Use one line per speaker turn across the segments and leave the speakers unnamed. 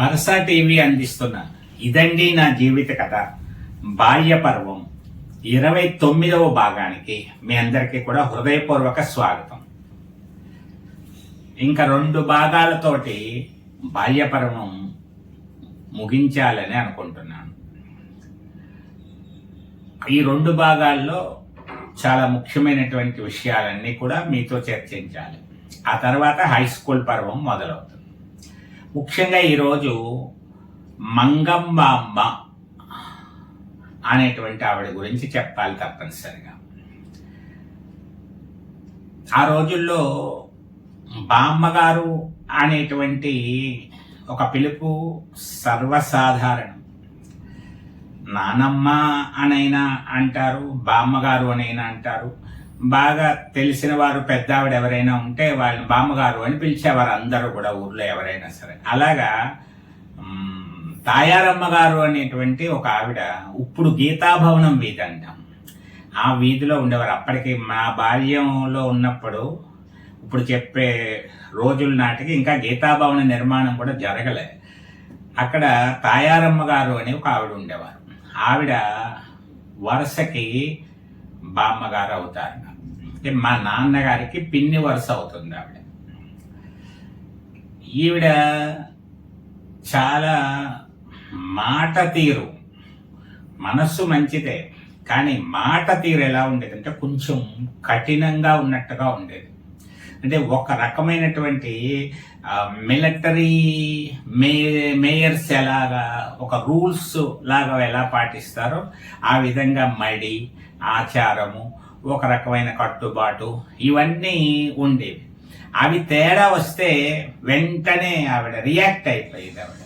మనసా TV అందిస్తున్న ఇదండి నా జీవిత కథ. బాల్య పర్వం. ఇరవై తొమ్మిదవ భాగానికి మీ అందరికీ కూడా హృదయపూర్వక స్వాగతం. ఇంకా రెండు భాగాలతోటి బాల్య పర్వం ముగించాలని అనుకుంటున్నాను. ఈ రెండు భాగాల్లో చాలా ముఖ్యమైనటువంటి విషయాలన్నీ కూడా మీతో చర్చించాలి. ఆ తర్వాత హై స్కూల్ పర్వం మొదలవుతుంది. ముఖ్యంగా ఈరోజు మంగంబాంబ అనేటువంటి ఆవిడ గురించి చెప్పాలి తప్పనిసరిగా. ఆ రోజుల్లో బామ్మగారు అనేటువంటి ఒక పిలుపు సర్వసాధారణం. నానమ్మ అనైనా అంటారు బామ్మగారు అనైనా అంటారు. బాగా తెలిసిన వారు పెద్దావిడ ఎవరైనా ఉంటే వాళ్ళని బామ్మగారు అని పిలిచేవారు అందరూ కూడా ఊర్లో ఎవరైనా సరే. అలాగా తాయారమ్మ గారు అనేటువంటి ఒక ఆవిడ ఇప్పుడు గీతాభవనం వీధి అంటాం. ఆ వీధిలో ఉండేవారు. అప్పటికి మా బాల్యంలో ఉన్నప్పుడు ఇప్పుడు చెప్పే రోజుల నాటికి ఇంకా గీతాభవన నిర్మాణం కూడా జరగలే. అక్కడ తాయారమ్మ గారు అని ఒక ఆవిడ ఉండేవారు. ఆవిడ వరుసకి బామ్మగారు అవుతారు. అంటే మా నాన్నగారికి పిన్ని వరుస అవుతుంది ఆవిడ. ఈవిడ చాలా మాట తీరు. మనస్సు మంచిదే కానీ మాట తీరు ఎలా ఉండేది అంటే కొంచెం కఠినంగా ఉన్నట్టుగా ఉండేది. అంటే ఒక రకమైనటువంటి మిలిటరీ మే మేయర్స్ ఎలాగా ఒక రూల్స్ లాగా ఎలా పాటిస్తారో ఆ విధంగా మడి ఆచారము ఒక రకమైన కట్టుబాటు ఇవన్నీ ఉండేవి. అవి తేడా వస్తే వెంటనే ఆవిడ రియాక్ట్ అయిపోయేది ఆవిడ.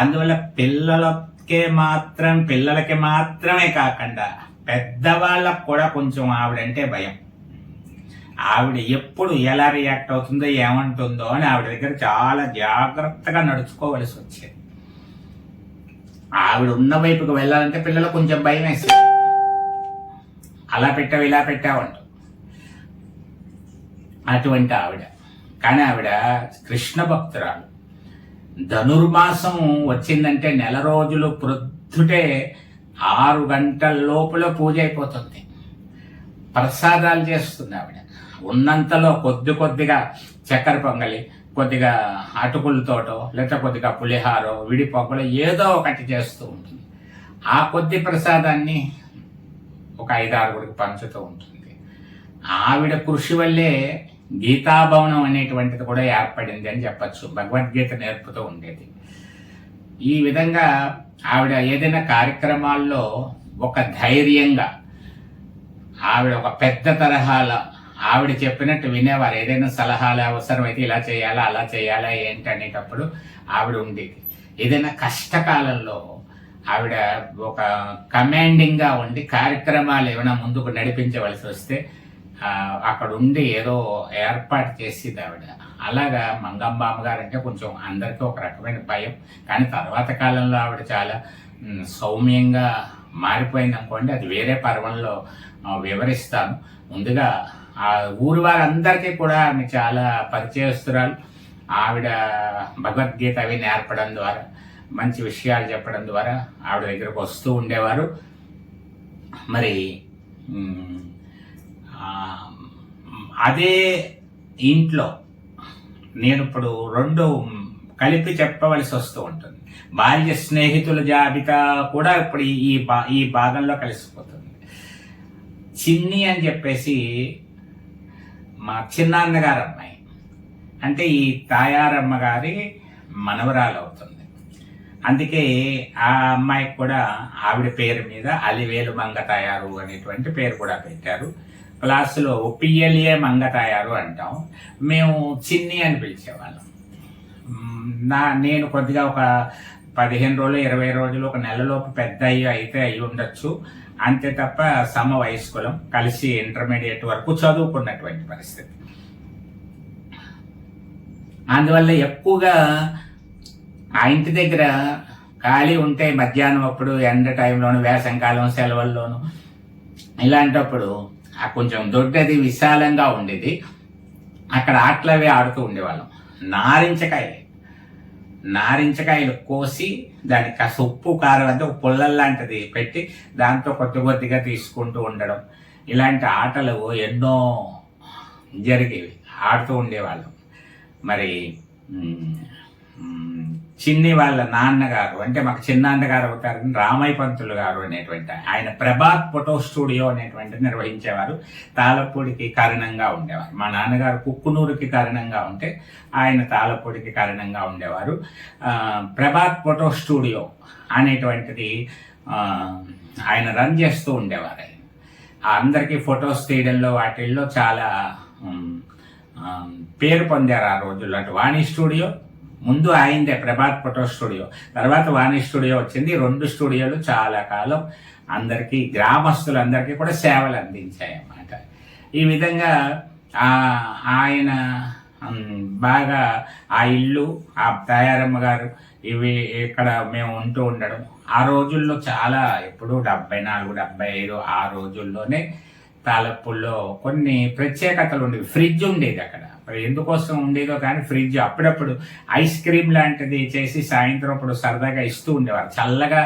అందువల్ల పిల్లలకే మాత్రం పిల్లలకి మాత్రమే కాకుండా పెద్దవాళ్ళకు కూడా కొంచెం ఆవిడంటే భయం. ఆవిడ ఎప్పుడు ఎలా రియాక్ట్ అవుతుందో ఏమంటుందో అని ఆవిడ దగ్గర చాలా జాగ్రత్తగా నడుచుకోవలసి వచ్చేది. ఆవిడ ఉన్న వైపుకి వెళ్ళాలంటే పిల్లలు కొంచెం భయం వేసేది. అలా పెట్టావు ఇలా పెట్టావంట అటువంటి ఆవిడ. కానీ ఆవిడ కృష్ణ భక్తురాలు. ధనుర్మాసం వచ్చిందంటే నెల రోజులు ప్రొద్దుటే ఆరు గంటల లోపల పూజ అయిపోతుంది. ప్రసాదాలు చేస్తుంది ఆవిడ. ఉన్నంతలో కొద్ది కొద్దిగా చక్కెర పొంగలి కొద్దిగా అటుకులతోటో లేకపోతే కొద్దిగా పులిహారో విడిపోకలో ఏదో ఒకటి చేస్తూ ఉంటుంది. ఆ కొద్ది ప్రసాదాన్ని ఒక ఐదారుగురికి పంచుతూ ఉంటుంది. ఆవిడ కృషి వల్లే గీతాభవనం అనేటువంటిది కూడా ఏర్పడింది అని చెప్పచ్చు. భగవద్గీత నేర్పుతూ ఉండేది. ఈ విధంగా ఆవిడ ఏదైనా కార్యక్రమాల్లో ఒక ధైర్యంగా ఆవిడ ఒక పెద్ద తరహాల ఆవిడ చెప్పినట్టు వినేవారు. ఏదైనా సలహాలు అవసరమైతే ఇలా చేయాలా అలా చేయాలా ఏంటి అనేటప్పుడు ఆవిడ ఉండేది. ఏదైనా కష్టకాలంలో ఆవిడ ఒక కమాండింగ్గా ఉండి కార్యక్రమాలు ఏమైనా ముందుకు నడిపించవలసి వస్తే అక్కడ ఉండి ఏదో ఏర్పాటు చేసేది ఆవిడ. అలాగా మంగంబామ్మ గారు అంటే కొంచెం అందరికీ ఒక రకమైన భయం. కానీ తర్వాత కాలంలో ఆవిడ చాలా సౌమ్యంగా మారిపోయింది అనుకోండి అది వేరే పర్వంలో వివరిస్తాను. ముందుగా ఆ ఊరి వారందరికీ కూడా ఆమె చాలా పరిచయస్తురాలు. ఆవిడ భగవద్గీత అవి నేర్పడం ద్వారా మంచి విషయాలు చెప్పడం ద్వారా ఆవిడ దగ్గరకు వస్తూ ఉండేవారు. మరి అదే ఇంట్లో నేను ఇప్పుడు రెండు కలిపి చెప్పవలసి వస్తూ ఉంటుంది. బాల్య స్నేహితుల జాబితా కూడా ఇప్పుడు ఈ- ఈ భాగంలో కలిసిపోతుంది. చిన్ని అని చెప్పేసి మా చిన్నాన్నగారు అమ్మాయి అంటే ఈ తాయారమ్మ గారి మనవరాలు అవుతుంది అందుకే ఆ అమ్మాయికి కూడా ఆవిడ పేరు మీద అలివేలు మంగ తయారు అనేటువంటి పేరు కూడా పెట్టారు. క్లాసులో పిఎల్ఏ మంగ తయారు అంటాం. మేము చిన్ని అని పిలిచేవాళ్ళం. నా నేను కొద్దిగా ఒక పదిహేను రోజులు ఇరవై రోజులు ఒక నెలలోపు పెద్ద అయ్యి అయితే అయ్యి ఉండొచ్చు. అంతే తప్ప సమ వయస్కులం కలిసి ఇంటర్మీడియట్ వరకు చదువుకున్నటువంటి పరిస్థితి. అందువల్ల ఎక్కువగా ఆ ఇంటి దగ్గర ఖాళీ ఉంటే మధ్యాహ్నం అప్పుడు ఎండ టైంలోను వేసంకాలం సెలవుల్లోను ఇలాంటప్పుడు ఆ కొంచెం దొడ్డది విశాలంగా ఉండేది. అక్కడ ఆటలవి ఆడుతూ ఉండేవాళ్ళం. నారించకాయ నారించకాయలు కోసి దానికి కాస్త ఉప్పు కారం అంటే ఒక పుల్లల లాంటిది పెట్టి దాంతో కొద్ది కొద్దిగా తీసుకుంటూ ఉండడం. ఇలాంటి ఆటలు ఎన్నో జరిగేవి ఆడుతూ ఉండేవాళ్ళం. మరి చిన్ని వాళ్ళ నాన్నగారు అంటే మాకు చిన్నాన్నగారు అవుతారు రామయ్య పంతులు గారు అనేటువంటి ఆయన ప్రభాత్ ఫోటో స్టూడియో అనేటువంటి నిర్వహించేవారు. తాళపూడికి కారణంగా ఉండేవారు. మా నాన్నగారు కుక్కునూరుకి కారణంగా ఉంటే ఆయన తాళపూడికి కారణంగా ఉండేవారు. ప్రభాత్ ఫోటో స్టూడియో అనేటువంటిది ఆయన రన్ చేస్తూ ఉండేవారు ఆయన. అందరికీ ఫొటోస్ తీయడంలో వాటిల్లో చాలా పేరు పొందారు ఆ రోజుల్లో. అటు వాణి స్టూడియో ముందు ఆయనదే ప్రభాత్ ఫోటో స్టూడియో తర్వాత వాణి స్టూడియో వచ్చింది. రెండు స్టూడియోలు చాలా కాలం అందరికీ గ్రామస్తులందరికీ కూడా సేవలు అందించాయి అన్నమాట ఈ విధంగా ఆయన బాగా ఆ ఇల్లు ఆ తయారమ్మ గారు ఇవి ఇక్కడ మేము ఉంటూ ఉండడం ఆ రోజుల్లో చాలా ఎప్పుడు డెబ్బై నాలుగు డెబ్బై ఐదు ఆ రోజుల్లోనే తాలప్పుల్లో కొన్ని ప్రత్యేకతలు ఉండేవి. ఫ్రిడ్జ్ ఉండేది అక్కడ. మరి ఎందుకోసం ఉండేదో కానీ ఫ్రిడ్జ్ అప్పుడప్పుడు ఐస్ క్రీమ్ లాంటిది చేసి సాయంత్రం అప్పుడు సరదాగా ఇస్తూ ఉండేవారు. చల్లగా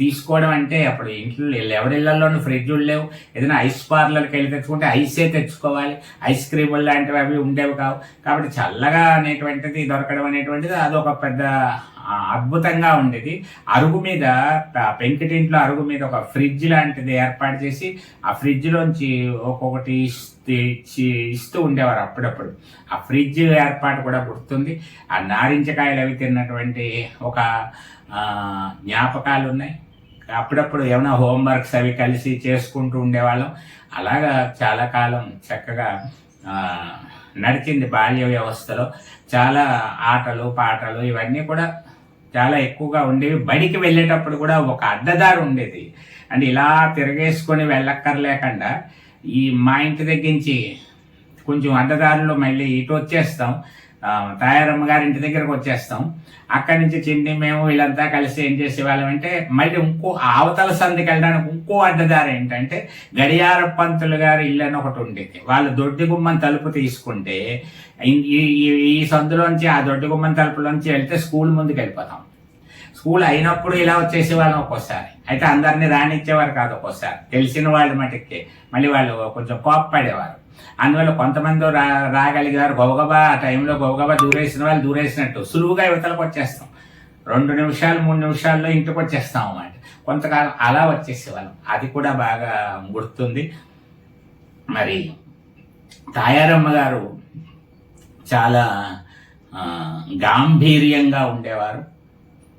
తీసుకోవడం అంటే అప్పుడు ఇంట్లో ఎవరిళ్ళలోనూ ఫ్రిడ్జులు లేవు. ఏదైనా ఐస్ పార్లర్కి వెళ్ళి తెచ్చుకుంటే ఐసే తెచ్చుకోవాలి. ఐస్ క్రీములు లాంటివి అవి ఉండేవి కావు. కాబట్టి చల్లగా అనేటువంటిది దొరకడం అనేటువంటిది అదొక పెద్ద అద్భుతంగా ఉండేది. అరుగు మీద పెంకిటింట్లో అరుగు మీద ఒక ఫ్రిడ్జ్ లాంటిది ఏర్పాటు చేసి ఆ ఫ్రిడ్జ్లోంచి ఒక్కొక్కటి ఇస్తూ ఉండేవారు అప్పుడప్పుడు. ఆ ఫ్రిడ్జ్ ఏర్పాటు కూడా గుర్తుంది. ఆ నారింజకాయలు అవి తిన్నటువంటి ఒక జ్ఞాపకాలు ఉన్నాయి. అప్పుడప్పుడు ఏమైనా హోంవర్క్స్ అవి కలిసి చేసుకుంటూ ఉండేవాళ్ళం. అలాగా చాలా కాలం చక్కగా నడిచింది బాల్య వ్యవస్థలో. చాలా ఆటలు పాటలు ఇవన్నీ కూడా చాలా ఎక్కువగా ఉండేవి. బడికి వెళ్ళేటప్పుడు కూడా ఒక అడ్డదారు ఉండేది. అంటే ఇలా తిరగేసుకొని వెళ్ళక్కర్లేకుండా ఈ మా ఇంటి దగ్గర నుంచి కొంచెం అడ్డదారిలో మళ్ళీ ఇటు వచ్చేస్తాం. తాయారమ్మ గారి ఇంటి దగ్గరకు వచ్చేస్తాం. అక్కడి నుంచి చిన్ని మేము వీళ్ళంతా కలిసి ఏం చేసేవాళ్ళం అంటే మళ్ళీ ఇంకో అవతల సంధికి వెళ్ళడానికి ఇంకో అడ్డదారి ఏంటంటే గడియార పంతులు గారి ఇల్లు అని ఒకటి ఉండేది. వాళ్ళు దొడ్డి గుమ్మం తలుపు తీసుకుంటే ఈ- ఈ ఈ సందులోంచి ఆ దొడ్డి గుమ్మం తలుపులోంచి వెళ్తే స్కూల్ ముందుకు వెళ్ళిపోతాం. స్కూల్ అయినప్పుడు ఇలా వచ్చేసే వాళ్ళం ఒక్కోసారి. అయితే అందరినీ రానిచ్చేవారు కాదు ఒక్కోసారి. తెలిసిన వాళ్ళు మటుకి మళ్ళీ వాళ్ళు కొంచెం కోప్పడేవారు. అందువల్ల కొంతమంది రా రాగలిగారు గబగబా ఆ టైంలో గబగబా దూరేసిన వాళ్ళు దూరేసినట్టు. సులువుగా యువతలకు వచ్చేస్తాం. రెండు నిమిషాలు మూడు నిమిషాల్లో ఇంటికి వచ్చేస్తాం అన్నమాట. కొంతకాలం అలా వచ్చేసేవాళ్ళం. అది కూడా బాగా గుర్తుంది. మరి తాయారమ్మ గారు చాలా గాంభీర్యంగా ఉండేవారు.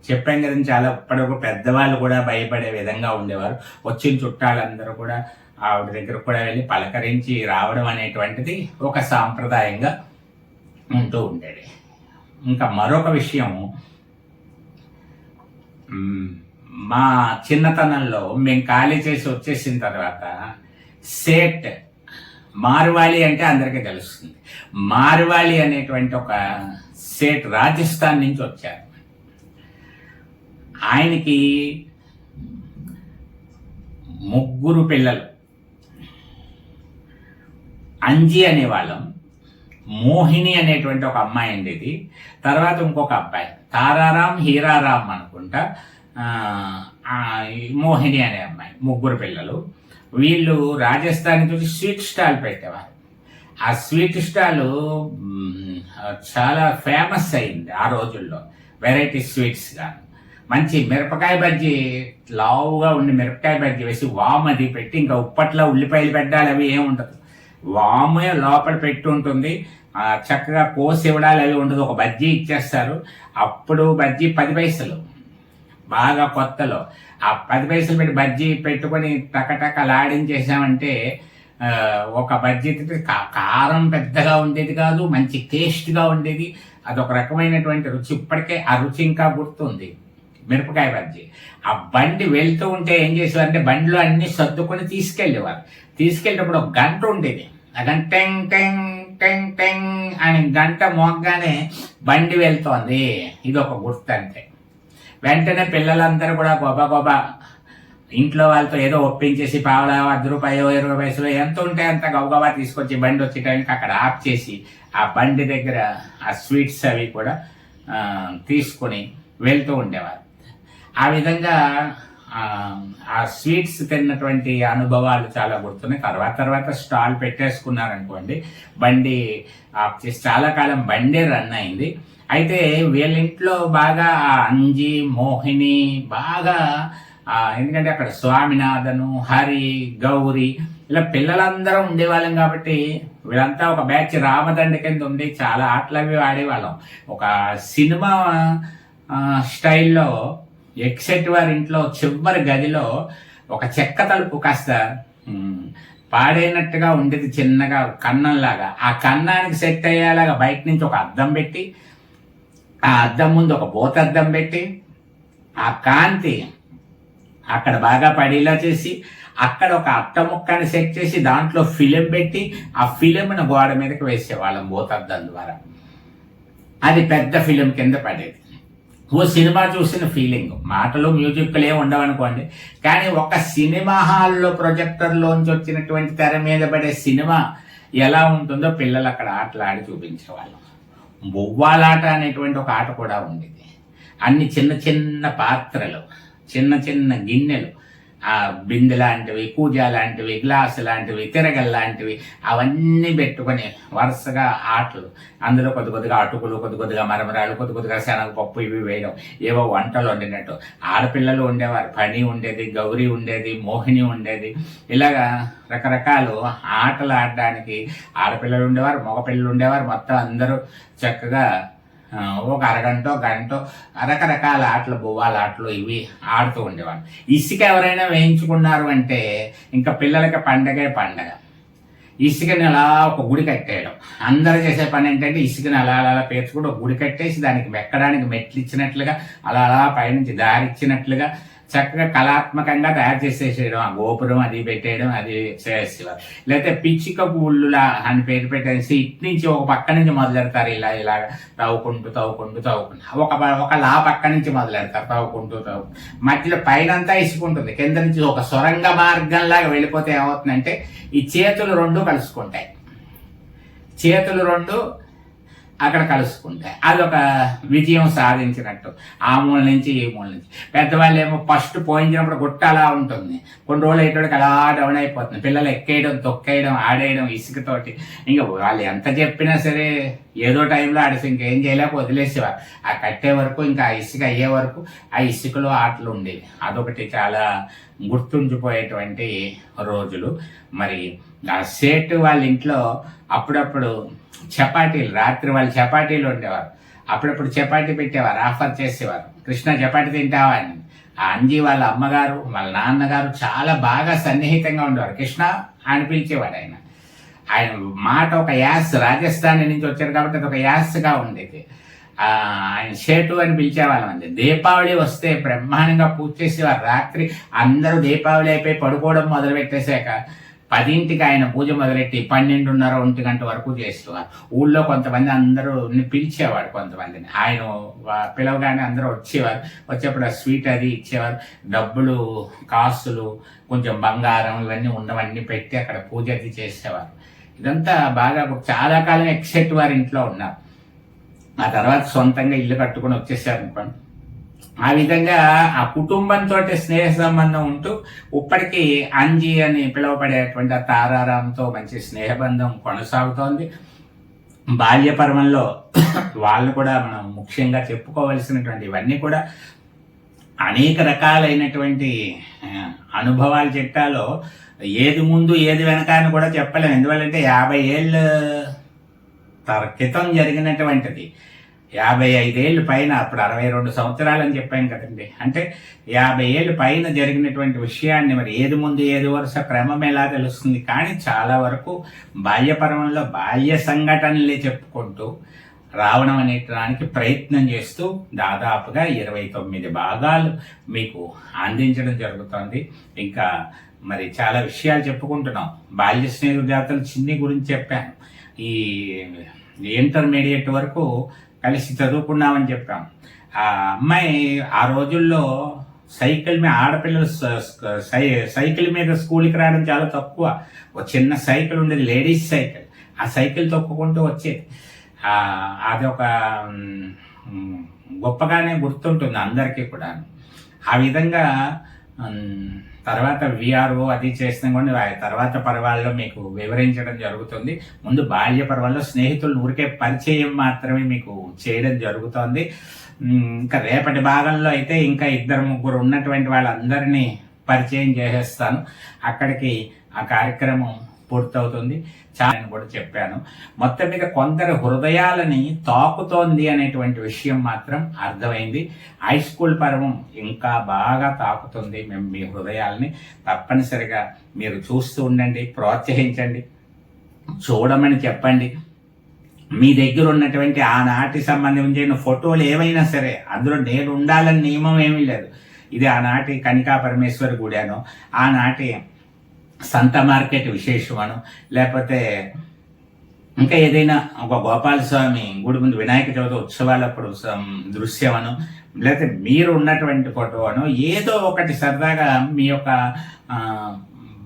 చెప్పాం కదండి చాలా ఇప్పటివరకు పెద్దవాళ్ళు కూడా భయపడే విధంగా ఉండేవారు. వచ్చిన చుట్టాలందరూ కూడా ఆవిడ దగ్గర కూడా వెళ్ళి పలకరించి రావడం అనేటువంటిది ఒక సాంప్రదాయంగా ఉంటూ ఉండేది. ఇంకా మరొక విషయం మా చిన్నతనంలో మేము ఖాళీ చేసి వచ్చేసిన తర్వాత సేట్ మారువాళి అంటే అందరికీ తెలుస్తుంది. మారువాళి అనేటువంటి ఒక సేట్ రాజస్థాన్ నుంచి వచ్చారు. ఆయనకి ముగ్గురు పిల్లలు. అంజి అనేవాళ్ళం మోహిని అనేటువంటి ఒక అమ్మాయి ఉండేది. తర్వాత ఇంకొక అబ్బాయి తారారాం హీరారాం అనుకుంటా. మోహిని అనే అమ్మాయి ముగ్గురు పిల్లలు. వీళ్ళు రాజస్థాన్ నుంచి స్వీట్ స్టాల్ పెట్టేవారు. ఆ స్వీట్ స్టాల్ చాలా ఫేమస్ అయింది ఆ రోజుల్లో వెరైటీ స్వీట్స్ కానీ మంచి మిరపకాయ బజ్జీ లావుగా ఉండి మిరపకాయ బజ్జీ వేసి వామ్ అది పెట్టి ఇంకా ఉప్పట్లో ఉల్లిపాయలు పెట్టాలి అవి ఏమి ఉండదు. వామే లోపల పెట్టి ఉంటుంది. చక్కగా కోసి ఇవ్వడాలు అవి ఉండదు. ఒక బజ్జీ ఇచ్చేస్తారు. అప్పుడు బజ్జీ పది పైసలు. బాగా కొత్తలో. ఆ పది పైసలు పెట్టి బజ్జీ పెట్టుకొని టకటక లాడించేసామంటే ఒక బజ్జీ కారం పెద్దగా ఉండేది కాదు మంచి టేస్ట్గా ఉండేది. అదొక రకమైనటువంటి రుచి. ఇప్పటికే ఆ రుచి ఇంకా గుర్తుంది. మిరపకాయ బజ్జీ. ఆ బండి వెళ్తూ ఉంటే ఏం చేసేవారంటే బండిలో అన్ని సర్దుకొని తీసుకెళ్ళేవారు. తీసుకెళ్ళేటప్పుడు ఒక గంట ఉండేది. ఆ గంట టెంగ్ టెంగ్ టెంగ్ టెంగ్ అని గంట మోగ్గానే బండి వెళ్తోంది. ఇది ఒక గుర్తు అంతే. వెంటనే పిల్లలందరూ కూడా గొబ గొబ ఇంట్లో వాళ్ళతో ఏదో ఒప్పించేసి పావులా వద్ద రూపాయో ఇరవై పైసలు ఎంత ఉంటే అంత గబగబా తీసుకొచ్చి బండి వచ్చే టైంకి అక్కడ ఆఫ్ చేసి ఆ బండి దగ్గర ఆ స్వీట్స్ అవి కూడా తీసుకొని వెళ్తూ ఉండేవారు. ఆ విధంగా ఆ, స్వీట్స్ తిన్నటువంటి అనుభవాలు చాలా గుర్తున్నాయి. తర్వాత తర్వాత స్టాల్ పెట్టేసుకున్నారనుకోండి బండి ఆఫ్ చేసి చాలా కాలం బండి రన్ అయింది. అయితే వీళ్ళ ఇంట్లో బాగా ఆ అంజి మోహిని బాగా ఎందుకంటే అక్కడ స్వామినాథను హరి గౌరి ఇలా పిల్లలందరం ఉండేవాళ్ళం కాబట్టి వీళ్ళంతా ఒక బ్యాచ్ రామదండ కింద ఉండి చాలా ఆటలు అవి ఆడేవాళ్ళం. ఒక సినిమా స్టైల్లో ఎక్సెట్ వారి ఇంట్లో చివరి గదిలో ఒక చెక్క తలుపు కాస్త పాడైనట్టుగా ఉండేది చిన్నగా కన్నంలాగా. ఆ కన్నానికి సెట్ అయ్యేలాగా బయట నుంచి ఒక అద్దం పెట్టి ఆ అద్దం ముందు ఒక భూతద్దం పెట్టి ఆ కాంతి అక్కడ బాగా పడేలా చేసి అక్కడ ఒక అట్ట ముక్కని సెట్ చేసి దాంట్లో ఫిలిం పెట్టి ఆ ఫిలింను గోడ మీదకి వేసేవాళ్ళం భూతద్దం ద్వారా. అది పెద్ద ఫిలిం కింద పడేది. ఓ సినిమా చూసిన ఫీలింగ్ మాటలు మ్యూజిక్లు ఏమి ఉండవనుకోండి. కానీ ఒక సినిమా హాల్లో ప్రొజెక్టర్లోంచి వచ్చినటువంటి తెర మీద పడే సినిమా ఎలా ఉంటుందో పిల్లలు అక్కడ ఆటలు ఆడి చూపించేవాళ్ళం. బొవ్వాలాట అనేటువంటి ఒక ఆట కూడా ఉండేది. అన్ని చిన్న చిన్న పాత్రలు చిన్న చిన్న గిన్నెలు బిందె లాంటివి కూజ లాంటివి గ్లాసు లాంటివి తిరగల్ లాంటివి అవన్నీ పెట్టుకొని వరుసగా ఆటలు. అందులో కొద్ది కొద్దిగా అటుకులు కొద్ది కొద్దిగా మరమరాలు కొద్ది కొద్దిగా శనగపప్పు ఇవి వేయడం. ఏవో వంటలు వండినట్టు. ఆడపిల్లలు ఉండేవారు. పని ఉండేది గౌరీ ఉండేది మోహిని ఉండేది. ఇలాగా రకరకాలు ఆటలు ఆడడానికి ఆడపిల్లలు ఉండేవారు మగపిల్లలు ఉండేవారు. మొత్తం అందరూ చక్కగా ఒక అరగంట గంట రకరకాల ఆటలు బువ్వాల ఆటలు ఇవి ఆడుతూ ఉండేవాళ్ళు. ఇసుక ఎవరైనా వేయించుకున్నారు అంటే ఇంకా పిల్లలకి పండగే పండగ. ఇసుకని అలా ఒక గుడి కట్టేయడం. అందరూ చేసే పని ఏంటంటే ఇసుకని అలా అలా అలా పేర్చుకుంటూ ఒక గుడి కట్టేసి దానికి మెక్కడానికి మెట్లు ఇచ్చినట్లుగా అలా అలా పైనుంచి దారి ఇచ్చినట్లుగా చక్కగా కళాత్మకంగా తయారు చేసేసేయడం ఆ గోపురం అది పెట్టేయడం అది చేసేవారు లేకపోతే పిచ్చిక పుల్లులా అని పేరు పెట్టేసి ఇటు నుంచి ఒక పక్క నుంచి మొదలెడతారు ఇలా ఇలా తవ్వుకుంటూ తవ్వుకుంటూ తవ్వుకుంటూ. ఒక ఒక లా పక్క నుంచి మొదలెడతారు తవ్వుకుంటూ తవ్వు మధ్యలో పైనంతా ఇసుకుంటుంది కింద నుంచి ఒక సొరంగ మార్గంలాగా వెళ్ళిపోతే ఏమవుతుందంటే ఈ చేతులు రెండు కలుసుకుంటాయి. చేతులు రెండు అక్కడ కలుసుకుంటాయి అదొక విజయం సాధించినట్టు. ఆ మూల నుంచి ఈ మూల నుంచి. పెద్దవాళ్ళు ఏమో ఫస్ట్ పోయించినప్పుడు గుట్ట అలా ఉంటుంది. కొన్ని రోజులు అయ్యేటోడికి అలా డౌన్ అయిపోతుంది. పిల్లలు ఎక్కేయడం తొక్కేయడం ఆడేయడం ఇసుకతోటి. ఇంకా వాళ్ళు ఎంత చెప్పినా సరే ఏదో టైంలో ఆడేసి ఇంకేం చేయలేక వదిలేసేవారు. ఆ కట్టే వరకు ఇంకా ఆ ఇసుక అయ్యే వరకు ఆ ఇసుకలో ఆటలు ఉండేవి. అదొకటి చాలా గుర్తుండిపోయేటువంటి రోజులు. మరి ఆ సేటు వాళ్ళ ఇంట్లో అప్పుడప్పుడు చపాతీలు రాత్రి వాళ్ళు చపాతీలు ఉండేవారు. అప్పుడప్పుడు చపాతీ పెట్టేవారు ఆఫర్ చేసేవారు. కృష్ణ చపాతీ తింటావా అని. ఆ అంజీ వాళ్ళ అమ్మగారు వాళ్ళ నాన్నగారు చాలా బాగా సన్నిహితంగా ఉండేవారు. కృష్ణ ఆయన పిలిచేవాడు ఆయన. ఆయన మాట ఒక యాస్ రాజస్థాన్ నుంచి వచ్చారు కాబట్టి అది ఒక యాస్గా ఉండేది. ఆయన షేటు అని పిలిచేవాళ్ళం అండి. దీపావళి వస్తే బ్రహ్మాండంగా పూజ చేసేవారు. రాత్రి అందరూ దీపావళి అయిపోయి పడుకోవడం మొదలు పెట్టేశాక పదింటికి ఆయన పూజ మొదలెట్టి పన్నెండున్నర ఒంటి గంట వరకు చేసేవారు. ఊళ్ళో కొంతమంది అందరూ పిలిచేవాడు కొంతమందిని. ఆయన పిలవగానే అందరూ వచ్చేవారు. వచ్చేప్పుడు స్వీట్ అది ఇచ్చేవారు. డబ్బులు కాసులు కొంచెం బంగారం ఇవన్నీ ఉన్నవన్నీ పెట్టి అక్కడ పూజ అది చేసేవారు. ఇదంతా బాగా చాలా కాలం ఎక్సెట్ వారి ఇంట్లో ఉన్నారు. ఆ తర్వాత సొంతంగా ఇల్లు కట్టుకొని వచ్చేసారు అనుకోండి. ఆ విధంగా ఆ కుటుంబంతో స్నేహ సంబంధం ఉంటూ ఇప్పటికీ అంజీ అని పిలువబడేటువంటి ఆ తారారాంతో మంచి స్నేహబంధం కొనసాగుతోంది. బాల్యపర్వంలో వాళ్ళు కూడా మనం ముఖ్యంగా చెప్పుకోవలసినటువంటి ఇవన్నీ కూడా అనేక రకాలైనటువంటి అనుభవాలు చెట్టాలో ఏది ముందు ఏది వెనక అని కూడా చెప్పలేము ఎందువల్లంటే యాభై ఏళ్ళు క్రితం జరిగినటువంటిది. యాభై ఐదేళ్ళు పైన అప్పుడు అరవై రెండు సంవత్సరాలు అని చెప్పాం కదండి. అంటే యాభై ఏళ్ళు పైన జరిగినటువంటి విషయాన్ని మరి ఏది ముందు ఏది వరుస క్రమం ఎలా తెలుస్తుంది? కానీ చాలా వరకు బాల్యపర్వంలో బాల్య సంఘటనలే చెప్పుకుంటూ రావడం అనేటానికి ప్రయత్నం చేస్తూ దాదాపుగా ఇరవై తొమ్మిది భాగాలు మీకు అందించడం జరుగుతోంది. ఇంకా మరి చాలా విషయాలు చెప్పుకుంటున్నాం. బాల్య స్నేహ జాతర చిన్ని గురించి చెప్పాను. ఈ ఇంటర్మీడియట్ వరకు కలిసి చదువుకున్నామని చెప్పాం. ఆ అమ్మాయి ఆ రోజుల్లో సైకిల్ మీద ఆడపిల్లలు సై- సైకిల్ మీద స్కూల్కి రావడం చాలా తక్కువ. ఒక చిన్న సైకిల్ ఉండేది లేడీస్ సైకిల్. ఆ సైకిల్ తొక్కుకుంటూ వచ్చేది. అది ఒక గొప్పగానే గుర్తుంటుంది అందరికీ కూడా ఆ విధంగా తర్వాత విఆర్ఓ అది చేసిన కూడా తర్వాత పర్వాల్లో మీకు వివరించడం జరుగుతుంది. ముందు బాల్య పర్వాల్లో స్నేహితులు ఊరికే పరిచయం మాత్రమే మీకు చేయడం జరుగుతోంది. ఇంకా రేపటి భాగంలో అయితే ఇంకా ఇద్దరు ముగ్గురు ఉన్నటువంటి వాళ్ళందరినీ పరిచయం చేసేస్తాను. అక్కడికి ఆ కార్యక్రమం పూర్తవుతుంది. చాలా అని కూడా చెప్పాను. మొత్తం మీద కొందరి హృదయాలని తాకుతోంది అనేటువంటి విషయం మాత్రం అర్థమైంది. హై స్కూల్ పర్వం ఇంకా బాగా తాకుతుంది మేము మీ హృదయాలని. తప్పనిసరిగా మీరు చూస్తూ ఉండండి ప్రోత్సహించండి చూడమని చెప్పండి. మీ దగ్గర ఉన్నటువంటి ఆనాటి సంబంధించిన ఫోటోలు ఏమైనా సరే అందులో నేను ఉండాలని నియమం ఏమీ లేదు. ఇది ఆనాటి కనికా పరమేశ్వర గుడాను. ఆనాటి సంత మార్కెట్ విశేషమను. లేకపోతే ఇంకా ఏదైనా ఒక గోపాల స్వామి గుడి ముందు వినాయక చవితి ఉత్సవాలప్పుడు సం- దృశ్యమను. లేకపోతే మీరు ఉన్నటువంటి ఫోటోను ఏదో ఒకటి సరదాగా మీ యొక్క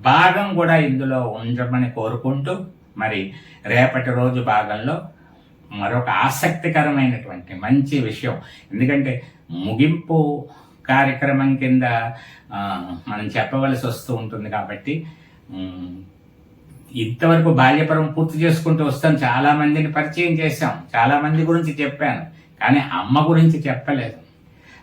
భాగం కూడా ఇందులో ఉంచమని కోరుకుంటూ మరి రేపటి రోజు భాగంలో మరొక ఆసక్తికరమైనటువంటి మంచి విషయం. ఎందుకంటే ముగింపు కార్యక్రమం కింద మనం చెప్పవలసి వస్తూ ఉంటుంది కాబట్టి ఇంతవరకు బాల్యపరం పూర్తి చేసుకుంటూ వస్తాం చాలా మందిని పరిచయం చేశాం. చాలా మంది గురించి చెప్పాను. కానీ అమ్మ గురించి చెప్పలేదు.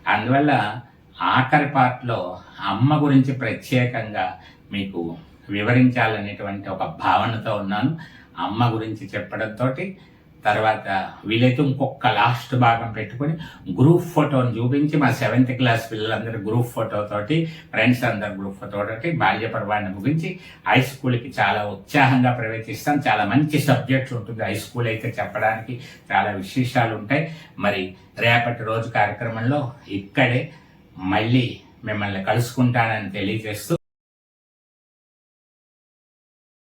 అందువల్ల ఆఖరి పార్ట్లో అమ్మ గురించి ప్రత్యేకంగా మీకు వివరించాలనేటువంటి ఒక భావనతో ఉన్నాను. అమ్మ గురించి చెప్పడంతో తర్వాత వీలైతే ఇంకొక లాస్ట్ భాగం పెట్టుకొని గ్రూప్ ఫోటోని చూపించి మా సెవెంత్ క్లాస్ పిల్లలందరూ గ్రూప్ ఫోటో తోటి ఫ్రెండ్స్ అందరు గ్రూప్ ఫోటోతోటి బాల్య పర్వాన్ని ముగించి హై స్కూల్కి చాలా ఉత్సాహంగా ప్రవేశిస్తాం. చాలా మంచి సబ్జెక్ట్స్ ఉంటుంది. హై స్కూల్ అయితే చెప్పడానికి చాలా విశేషాలు ఉంటాయి. మరి రేపటి రోజు కార్యక్రమంలో ఇక్కడే మళ్ళీ మిమ్మల్ని కలుసుకుంటానని తెలియజేస్తూ